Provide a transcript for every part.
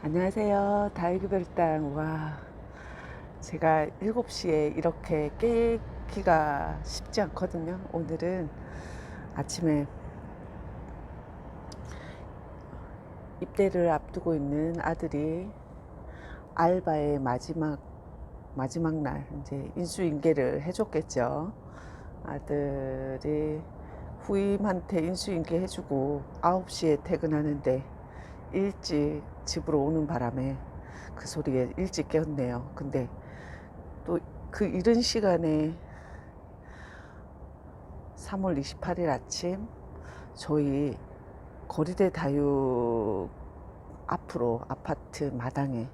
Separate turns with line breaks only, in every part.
안녕하세요. 다육이별당. 와, 제가 7시에 이렇게 깨기가 쉽지 않거든요. 오늘은 아침에 입대를 앞두고 있는 아들이 알바의 마지막, 마지막 날, 이제 인수인계를 해줬겠죠. 아들이 후임한테 인수인계 해주고 9시에 퇴근하는데 일찍 집으로 오는 바람에 그 소리에 일찍 깨었네요. 근데 또 그 이른 시간에 3월 28일 아침 저희 거리대 다육 앞으로 아파트 마당에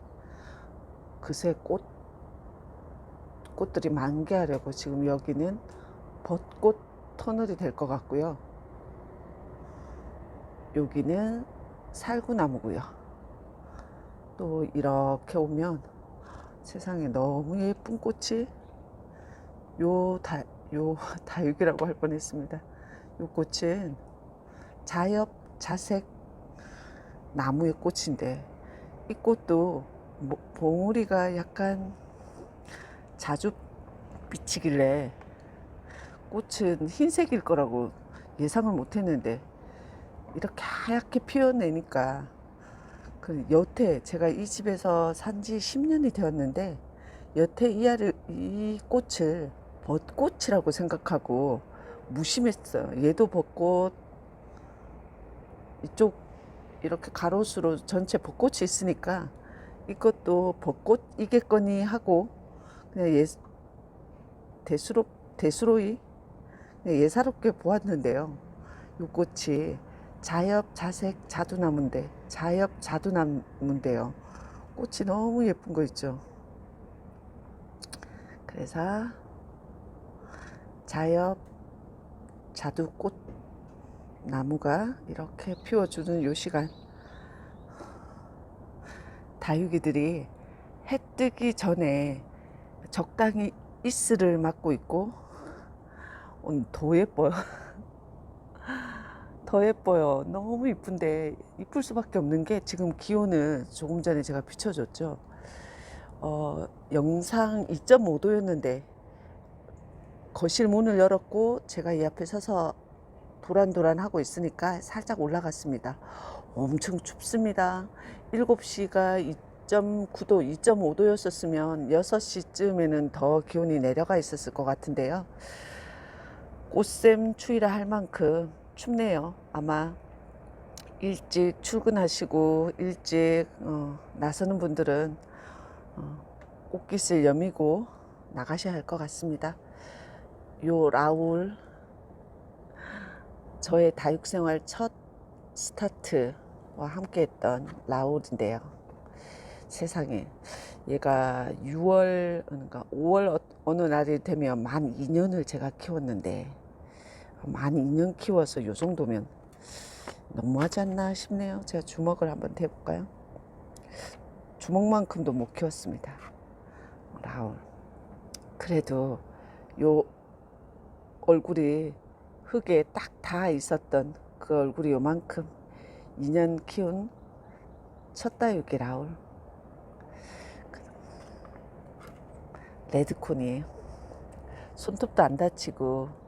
그새 꽃 꽃들이 만개하려고 지금 여기는 벚꽃 터널이 될 것 같고요. 여기는 살구나무고요. 또 이렇게 오면 세상에 너무 예쁜 꽃이 요 다, 요 다육이라고 할 뻔했습니다. 요 꽃은 자엽 자색 나무의 꽃인데 이 꽃도 뭐- 봉우리가 약간 자주 비치길래 꽃은 흰색일 거라고 예상을 못 했는데 이렇게 하얗게 피어내니까 그 여태 제가 이 집에서 산 지 10년이 되었는데 여태 이 알을 이 꽃을 벚꽃이라고 생각하고 무심했어요. 얘도 벚꽃 이쪽 이렇게 가로수로 전체 벚꽃이 있으니까 이것도 벚꽃이겠거니 하고 그냥 예 대수로 대수로이 그냥 예사롭게 보았는데요. 이 꽃이 자엽 자색 자두나무인데 자엽 자두나무인데요. 꽃이 너무 예쁜 거 있죠. 그래서 자엽 자두꽃 나무가 이렇게 피워주는 요 시간 다육이들이 해 뜨기 전에 적당히 이슬을 맞고 있고 오늘 더 예뻐요. 더 예뻐요. 너무 이쁜데 이쁠 수밖에 없는 게 지금 기온은 조금 전에 제가 비춰줬죠. 어, 영상 2.5도였는데 거실 문을 열었고 제가 이 앞에 서서 도란도란 하고 있으니까 살짝 올라갔습니다. 엄청 춥습니다. 7시가 2.9도, 2.5도였었으면 6시쯤에는 더 기온이 내려가 있었을 것 같은데요. 꽃샘 추위라 할 만큼 춥네요. 아마 일찍 출근하시고 일찍 어, 나서는 분들은 어, 꽃깃을 여미고 나가셔야 할 것 같습니다. 요 라울 저의 다육생활 첫 스타트와 함께했던 라울인데요. 세상에 얘가 6월 그러니까 5월 어- 어느 날이 되면 만 2년을 제가 키웠는데 만 2년 키워서 요 정도면 너무하지 않나 싶네요. 제가 주먹을 한번 대볼까요? 주먹만큼도 못 키웠습니다. 라울. 그래도 요 얼굴이 흙에 딱 닿아 있었던 그 얼굴이 요만큼 2년 키운 첫 다육이 라울. 레드콘이에요. 손톱도 안 다치고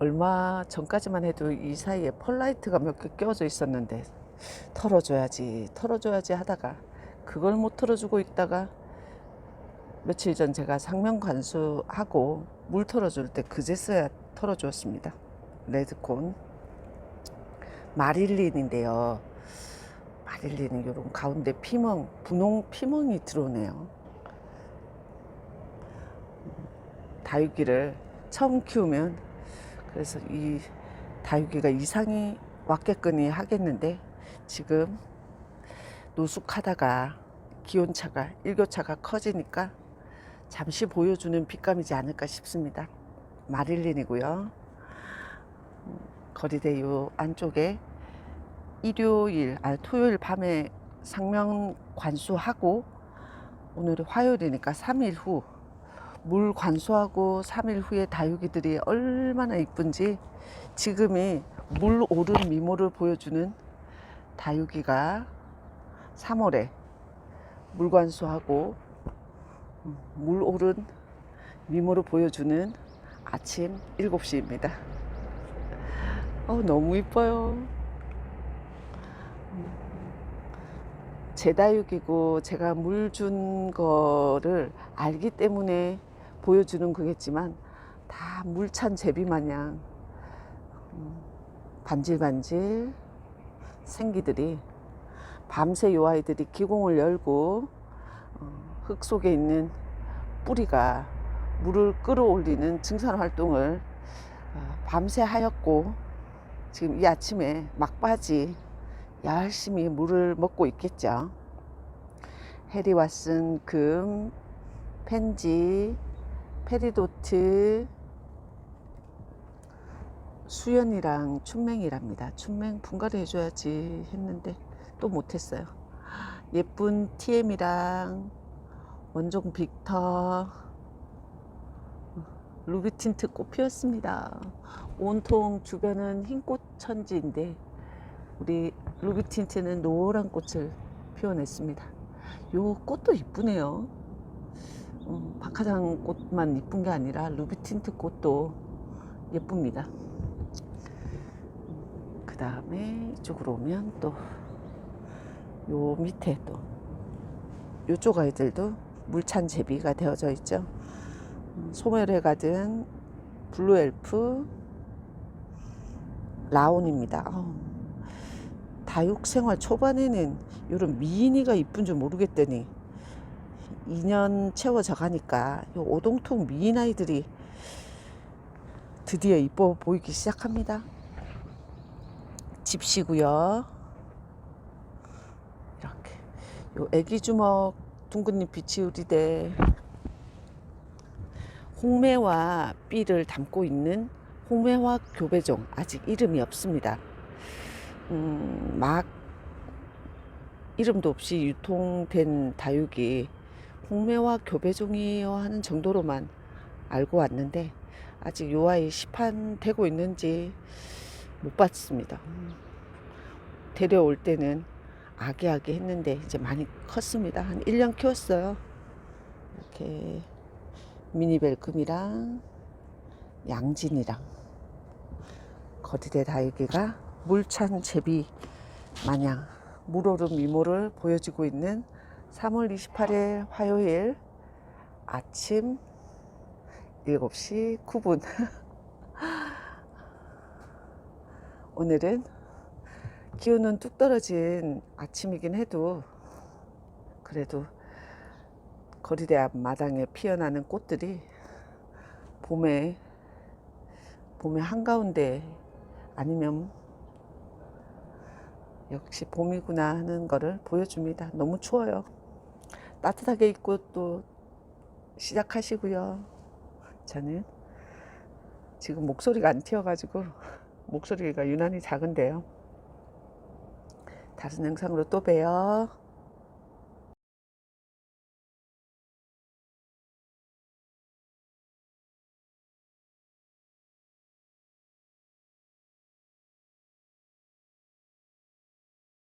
얼마 전까지만 해도 이 사이에 펄라이트가 몇 개 껴져 있었는데 털어줘야지 털어줘야지 하다가 그걸 못 털어주고 있다가 며칠 전 제가 상면 관수하고 물 털어줄 때 그제서야 털어주었습니다. 레드콘 마릴린인데요. 마릴린은 이런 가운데 피멍 분홍 피멍이 들어오네요. 다육이를 처음 키우면 그래서 이 다육이가 이상이 왔겠거니 하겠는데 지금 노숙하다가 기온차가 일교차가 커지니까 잠시 보여주는 빛감이지 않을까 싶습니다. 마릴린이고요. 음, 거리대 요 안쪽에 일요일, 아 토요일 밤에 상명 관수하고 오늘이 화요일이니까 3일 후 물 관수하고 3일 후에 다육이들이 얼마나 이쁜지 지금이 물 오른 미모를 보여주는 다육이가 3월에 물 관수하고 음, 물 오른 미모를 보여주는 아침 7시입니다. 어, 너무 이뻐요. 제 다육이고 제가 물 준 거를 알기 때문에 보여주는 거겠지만 다 물찬 제비 마냥 음, 반질반질 생기들이 밤새 요 아이들이 기공을 열고 어, 흙 속에 있는 뿌리가 물을 끌어올리는 증산 활동을 어, 밤새 하였고 지금 이 아침에 막바지 열심히 물을 먹고 있겠죠. 해리 왓슨 금, 펜지, 페리도트, 수연이랑 춘맹이랍니다. 춘맹 분갈이 해줘야지 했는데 또 못했어요. 예쁜 TM이랑 원종 빅터, 루비 틴트 꽃 피었습니다. 온통 주변은 흰꽃 천지인데 우리 루비 틴트는 노란 꽃을 피워냈습니다. 요 꽃도 이쁘네요. 어, 박하장 꽃만 이쁜 게 아니라 루비 틴트 꽃도 예쁩니다. 그 다음에 이쪽으로 오면 또 요 밑에 또 요쪽 아이들도 물찬 제비가 되어져 있죠. 음, 소멸해 가든 블루 엘프 라온입니다. 아우, 다육 생활 초반에는 이런 미인이가 이쁜 줄 모르겠더니 2년 채워져 가니까 요 오동통 미인 아이들이 드디어 이뻐 보이기 시작합니다. 집시고요. 이렇게 요 애기 주먹 둥근잎 비치우리대 홍매와 삐를 담고 있는 홍매화 교배종 아직 이름이 없습니다. 음, 막 이름도 없이 유통된 다육이 홍매화 교배종이에요 하는 정도로만 알고 왔는데 아직 요 아이 시판 되고 있는지 못 봤습니다. 음, 데려올 때는 아기아기 했는데 이제 많이 컸습니다. 한 1년 키웠어요. 이렇게 미니벨금이랑 양진이랑 거리대 다육이가 물찬 제비 마냥 물오름 미모를 보여주고 있는 3월 28일 화요일 아침 7시 9분 오늘은 기온은 뚝 떨어진 아침이긴 해도 그래도 거리대 앞 마당에 피어나는 꽃들이 봄에 봄의 한가운데 아니면 역시 봄이구나 하는 거를 보여줍니다. 너무 추워요. 따뜻하게 입고 또 시작하시고요. 저는 지금 목소리가 안 튀어가지고 목소리가 유난히 작은데요. 다른 영상으로 또 봬요.